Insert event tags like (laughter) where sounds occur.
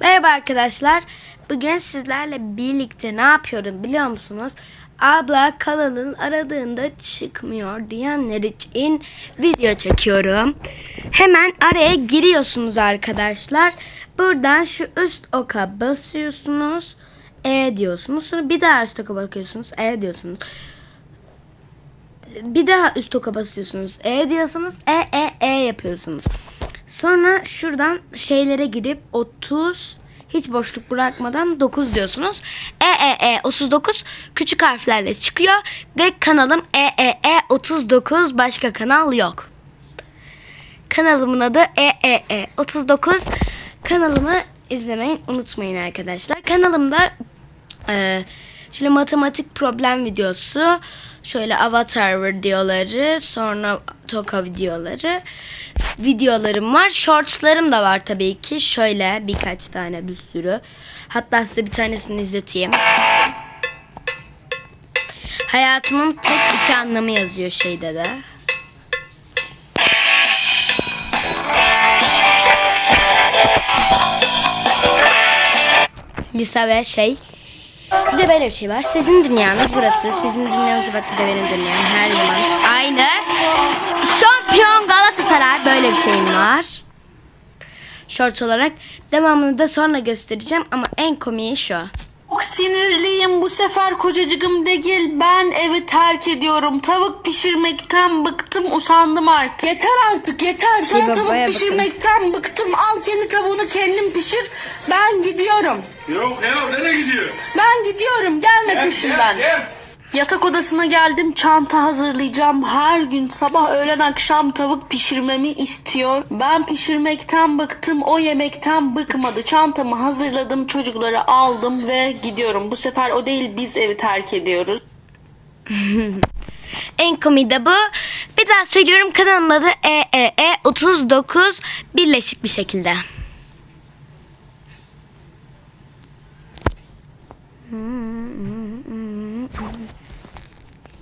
Merhaba arkadaşlar. Bugün sizlerle birlikte ne yapıyorum biliyor musunuz? Abla kanalın aradığında çıkmıyor diyenler için video çekiyorum. Hemen araya giriyorsunuz arkadaşlar. Buradan şu üst oka basıyorsunuz. E diyorsunuz. Sonra bir daha üst oka bakıyorsunuz. E diyorsunuz. Bir daha üst oka basıyorsunuz. E diyorsunuz. E e e yapıyorsunuz. Sonra şuradan şeylere girip 30 hiç boşluk bırakmadan 9 diyorsunuz. E e e 39 küçük harflerle çıkıyor ve kanalım E e e 39 başka kanal yok. Kanalımın adı E E E 39. Kanalımı izlemeyi unutmayın arkadaşlar. Kanalımda ee, şöyle matematik problem videosu, şöyle avatar videoları, sonra toka videoları, videolarım var. Shortslarım da var tabii ki. Şöyle birkaç tane bir sürü. Hatta size bir tanesini izleteyim. Hayatımın tek iki anlamı yazıyor şeyde de. Lisa ve şey. Bir de böyle bir şey var. Sizin dünyanız burası. Sizin dünyanız bak bir de benim dünyam. Her zaman şeyim var. Short olarak. Devamını da sonra göstereceğim ama en komiği şu. Çok sinirliyim bu sefer kocacığım değil ben evi terk ediyorum. Tavuk pişirmekten bıktım usandım artık. Yeter artık yeter sana babaya tavuk pişirmekten bıktım. Al kendi tavuğunu kendin pişir ben gidiyorum. Yok ya nereye gidiyor? Ben gidiyorum gelme Gel, peşimden. gel, gel. Yatak odasına geldim. Çanta hazırlayacağım. Her gün sabah öğlen akşam tavuk pişirmemi istiyor. Ben pişirmekten bıktım. O yemekten bıkmadı. Çantamı hazırladım. Çocukları aldım ve gidiyorum. Bu sefer o değil biz evi terk ediyoruz. (laughs) en komiği de bu. Bir daha söylüyorum kanalımın adı e, e, EEE 39 birleşik bir şekilde. Hmm.